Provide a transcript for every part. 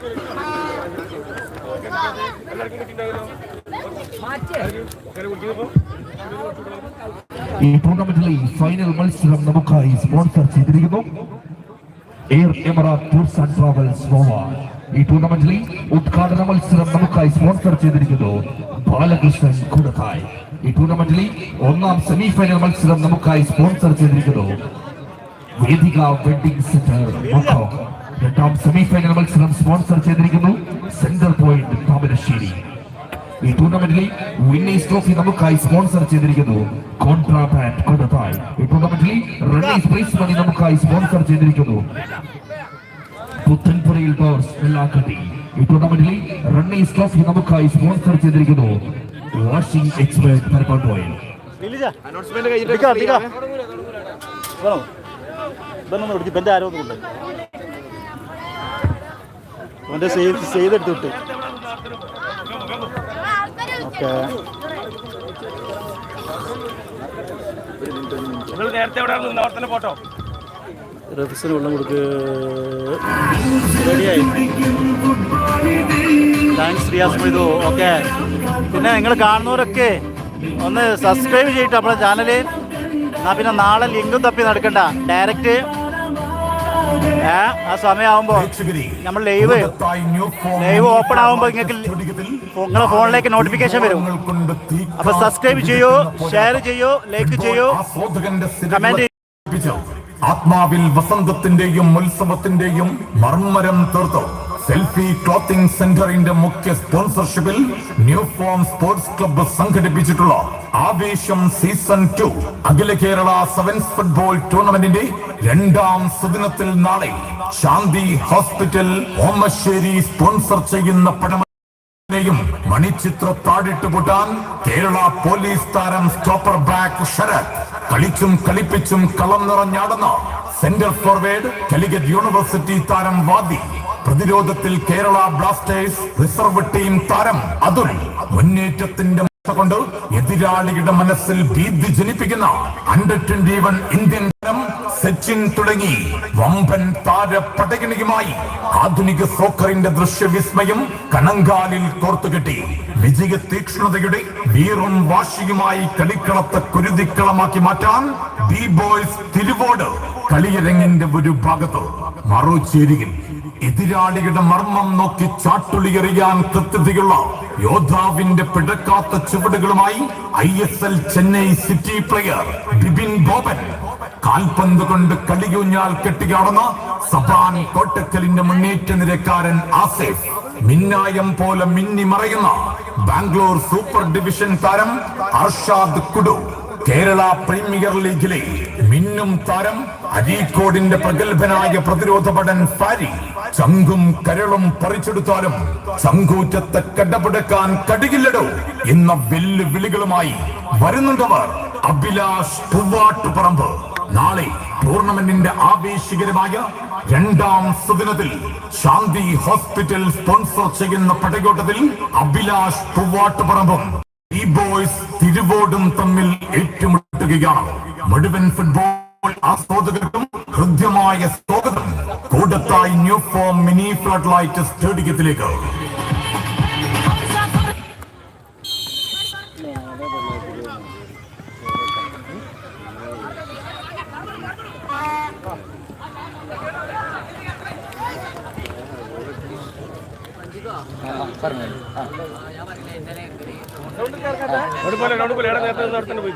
ഈ ടൂർണമെന്റിലെ ഫൈനൽ മത്സരം നമുക്കായി സ്പോൺസർ ചെയ്തിരിക്കുന്നു. Air Emarat tours and travels Goa ഈ ടൂർണമെന്റിലെ ഉദ്ഘാടന മത്സരം നമുക്കായി സ്പോൺസർ ചെയ്തിരിക്കുന്നു. ബാലകൃഷ്ണൻ കൂടത്തായി. ഈ ടൂർണമെന്റിലെ ഒന്നാം സെമി ഫൈനൽ മത്സരം നമുക്കായി സ്പോൺസർ ചെയ്തിരിക്കുന്നു. വേദിക വെഡിംഗ് സെന്റർ രണ്ടാം സെമി ഫൈനൽ മത്സരം സ്പോൺസർ ചെയ്തിരിക്കുന്നു സെന്റർ പോയിന്റ് താമരശ്ശേരി ഈ ടൂർണമെന്റിലെ വിന്നേഴ്സ് ട്രോഫി നമുക്കായി സ്പോൺസർ ചെയ്തിരിക്കുന്നു കോൺട്രാ ബാറ്റ് കൊടുത്തായി ഈ ടൂർണമെന്റിലെ റണ്ണേഴ്സ് പ്രൈസ് മണി നമുക്കായി സ്പോൺസർ ചെയ്തിരിക്കുന്നു പുത്തൻപുരയിൽ ടോർസ് വെള്ളാക്കട്ടി ഈ ടൂർണമെന്റിലെ റണ്ണേഴ്സ് ട്രോഫി നമുക്കായി സ്പോൺസർ ചെയ്തിരിക്കുന്നു washing expert Parappanpoyil announcement കഴിഞ്ഞിട്ട് അവന്റെ സേവ് ചെയ്തെടുത്ത് വിട്ട്. ഓക്കെ. റഫീസിന് വെള്ളം കൊടുക്ക് റെഡിയായി. താങ്ക്സ് റിയാസ് മൊയ്തു. ഓക്കെ. പിന്നെ നിങ്ങൾ കാണുന്നവരൊക്കെ ഒന്ന് സബ്സ്ക്രൈബ് ചെയ്തിട്ട് നമ്മളെ ചാനൽ എന്നാൽ പിന്നെ നാളെ ലിങ്കും തപ്പി നടക്കണ്ട. ഡയറക്റ്റ് ആ സമയമാകുമ്പോൾ നമ്മൾ ലൈവ് ലൈവ് ഓപ്പൺ ആകുമ്പോൾ നിങ്ങൾക്ക് നിങ്ങളെ ഫോണിലേക്ക് നോട്ടിഫിക്കേഷൻ വരും. അപ്പൊ സബ്സ്ക്രൈബ് ചെയ്യൂ ഷെയർ ചെയ്യൂ ലൈക്ക് ചെയ്യൂ കമന്റ് ആത്മാവിൽ വസന്തത്തിന്റെയും ഉത്സവത്തിന്റെയും മർമ്മരം തീർത്തു. സെൽഫി ക്ലോത്തിംഗ് സെന്ററിന്റെ മുഖ്യ സ്പോൺസർഷിപ്പിൽ ന്യൂ ഫോം സ്പോർട്സ് ക്ലബ്ബ് സംഘടിപ്പിച്ചിട്ടുള്ള ആവേശം സീസൺ ടു. അഖില കേരള സെവൻസ് ഫുട്ബോൾ ടൂർണമെന്റിന്റെ രണ്ടാം സുദിനത്തിൽ നാളെ ശാന്തി ഹോസ്പിറ്റൽ ഓമശ്ശേരി സ്പോൺസർ ചെയ്യുന്ന പടം യും മണിച്ചിത്ര താഴിട്ട് പൊട്ടാൻ കേരള പോലീസ് താരം സ്റ്റോപ്പർ ബാക്ക് ശരത്. കളിച്ചും കളിപ്പിച്ചും കളം നിറഞ്ഞാടുന്ന സെന്റർ ഫോർവേഡ് കാലിക്കറ്റ് യൂണിവേഴ്സിറ്റി താരം വാദി. പ്രതിരോധത്തിൽ കേരള ബ്ലാസ്റ്റേഴ്സ് റിസർവ് ടീം താരം അതുൽ. മുന്നേറ്റത്തിന്റെ കൊണ്ട് എതിരാളിയുടെ മനസ്സിൽ ഭീതി ജനിപ്പിക്കുന്ന under twenty one Indian Sachin തുടങ്ങി. വമ്പൻ താര പടകിണിയുമായി ആധുനിക സോക്കറിന്റെ ദൃശ്യവിസ്മയം കണങ്കാലിൽ കോർത്തുകെട്ടി. വിജയ തീക്ഷ്ണതയുടെ വീറും വാശിയുമായി കളിക്കളത്തെ കുരുതിക്കളമാക്കി മാറ്റാൻ ബി ബോയ്സ് തിരുവോട് കളിയരങ്ങിന്റെ ഒരു ഭാഗത്ത്. മറുചേരിയിൽ എതിരാളിയുടെ മർമ്മം നോക്കി ചാട്ടുളിയെറിയാൻ കൃത്യതയുള്ള യോദ്ധാവിന്റെ പിഴക്കാത്ത ചുവടുകളുമായി I S L Chennai city player Bibin Boban കാൽപന്ത് കൊണ്ട് കളിയൂഞ്ഞാൽ കെട്ടിയാടുന്ന സബാൻ കോട്ടക്കലിന്റെ മുന്നേറ്റ നിരക്കാരൻ ആസേഫ്. മിന്നായം പോലെ മിന്നി മറയുന്ന ബാംഗ്ലൂർ സൂപ്പർ ഡിവിഷൻ താരം അർഷാദ് കുഡു. കേരള പ്രീമിയർ ലീഗിലെ മിന്നും താരം അരീക്കോടിന്റെ പ്രഗത്ഭനായ പ്രതിരോധ പടൻ ഫാരി. ചങ്കും കരളും പറിച്ചെടുത്താലും സങ്കൂറ്റത്തെ കടപിടക്കാൻ കടികില്ലടോ എന്ന വെല്ലുവിളികളുമായി വരുന്നുണ്ടവർ അഭിലാഷ് പൂവാട്ടുപറമ്പ്. നാളെ ടൂർണമെന്റിന്റെ ആവേശകരമായ രണ്ടാം സുദിനത്തിൽ ശാന്തി ഹോസ്പിറ്റൽ സ്പോൺസർ ചെയ്യുന്ന പടയോട്ടത്തിൽ അഭിലാഷ് പൂവാട്ടുപറമ്പും ഈ ബോയ്സ് തിരുവോടും തമ്മിൽ ഏറ്റുമുട്ടുകയാണ്. മുഴുവൻ ഫുട്ബോൾ ആസ്വാദകർക്കും ഹൃദ്യമായ സ്വാഗതം. Koodathai new form mini flood light സ്റ്റേഡിയത്തിലേക്ക്. അവിടെ പോലെ ഇവിടെ നേരത്തെ നിന്ന് അവിടെ തന്നെ പോയി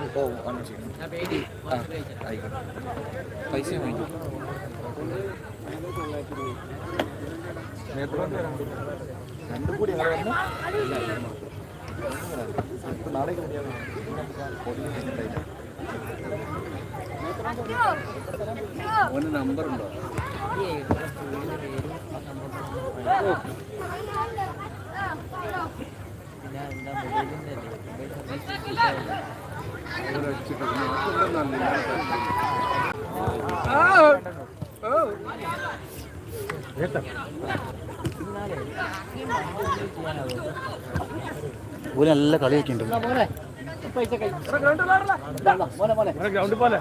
ഒരു നല്ല കളിയൊക്കെ ഉണ്ട് ഗ്രൗണ്ട് പോലെ